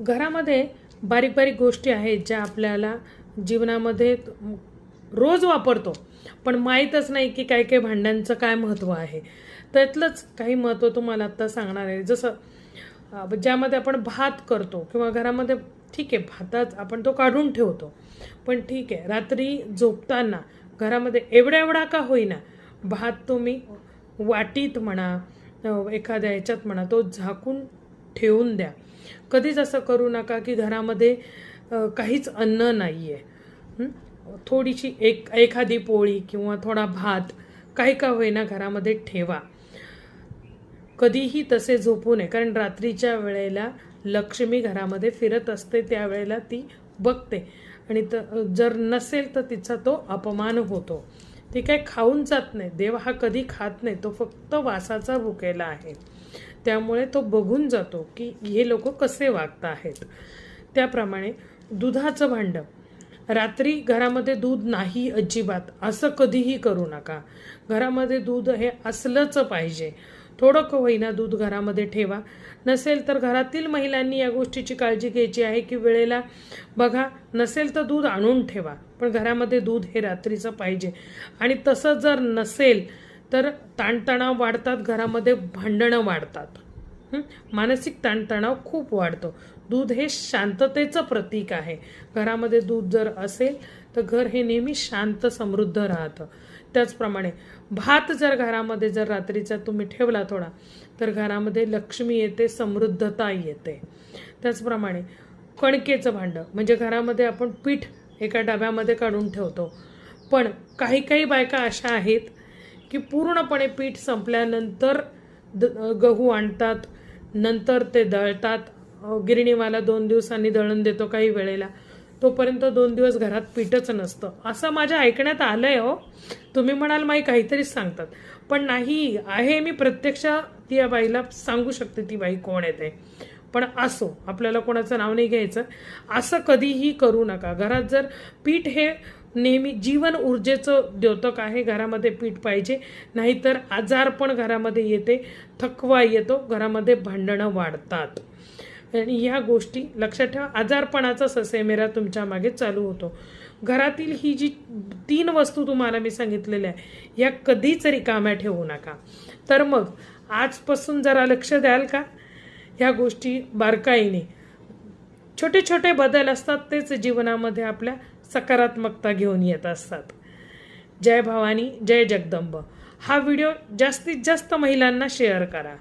घरामध्ये बारीक बारीक गोष्टी आहेत ज्या आपल्याला जीवनामध्ये रोज वापरतो. पण माहीतच नाही की काय काय भांड्यांचं काय महत्त्व आहे. त्यातलंच काही महत्त्व तुम्हाला आत्ता सांगणार आहे. जसं ज्यामध्ये आपण भात करतो किंवा घरामध्ये ठीक आहे भाताच आपण तो काढून ठेवतो. पण ठीक आहे रात्री झोपताना घरामध्ये एवढा एवढा का होईना? भात तुम्ही वाटीत म्हणा एखाद्या ह्याच्यात म्हणा तो झाकून ठेवून द्या. कधीच असं करू नका की घरामध्ये काहीच अन्न नाही आहे थोडीशी एक एखादी पोळी किंवा थोडा भात काही का होईना घरामध्ये ठेवा. कधीही तसे झोपू नये. कारण रात्रीच्या वेळेला लक्ष्मी घरामध्ये फिरत असते त्यावेळेला ती बघते. आणि त जर नसेल तर तिचा तो अपमान होतो. ती काय खाऊन जात नाही. देव हा कधी खात नाही. तो फक्त वासाचा भुकेला आहे. त्यामुळे तो बघून जातो की हे लोक कसे वागत आहेत. त्याप्रमाणे दुधाचं भांडं. रात्री घरामध्ये दूध नाही अजिबात. असं कधीही करू नका. घरामध्ये दूध हे असलंच पाहिजे. थोडं का होईना दूध घरामध्ये ठेवा. नसेल तर घरातील महिलांनी या गोष्टीची काळजी घ्यायची आहे की वेळेला बघा नसेल तर दूध आणून ठेवा. पण घरामध्ये दूध हे रात्रीचं पाहिजे. आणि तसं जर नसेल तर ताणतणाव वाढतात घरामध्ये भांडणं वाढतात. मानसिक ताणतणाव खूप वाढतो. दूध हे शांततेचं प्रतीक आहे. घरामध्ये दूध जर असेल तर घर हे नेहमी शांत समृद्ध राहतं. त्याचप्रमाणे भात जर घरामध्ये जर रात्रीचा तुम्ही ठेवला थोडा तर घरामध्ये लक्ष्मी येते समृद्धता येते. त्याचप्रमाणे कणकेचं भांडं म्हणजे घरामध्ये आपण पीठ एका डब्यामध्ये काढून ठेवतो. पण काही काही बायका अशा आहेत की पूर्णपणे पीठ संपल्यानंतर द गहू आणतात नंतर ते दळतात. गिरणीवाला दोन दिवसांनी दळण देतो काही वेळेला. तोपर्यंत दोन दिवस घरात पीठच नसतं. असं माझ्या ऐकण्यात आलं आहे हो. तुम्ही म्हणाल माई काहीतरीच सांगतात. पण नाही आहे मी प्रत्यक्ष त्या बाईला सांगू शकते ती बाई कोण आहे ते. पण असो आपल्याला कोणाचं नाव नाही घ्यायचं. असं कधीही करू नका. घरात जर पीठ हे नेहमी जीवन ऊर्जेचं द्योतक आहे घरामध्ये पीठ पाहिजे नाहीतर आजार पण घरामध्ये येते थकवा येतो घरामध्ये भांडणं वाढतात. आणि ह्या गोष्टी लक्षात ठेवा आजारपणाचा ससेमेरा तुमच्या मागे चालू होतो. घरातील ही जी तीन वस्तू तुम्हाला मी सांगितलेल्या आहे ह्या कधीच रिकाम्या ठेवू नका. तर मग आजपासून जरा लक्ष द्याल का? ह्या गोष्टी बारकाईने. छोटे छोटे बदल असतात तेच जीवनामध्ये आपल्या सकारात्मकता घेऊन येत असतात. जय भवानी जय जगदंब. हा व्हिडिओ जास्तीत जास्त महिलांना शेअर करा.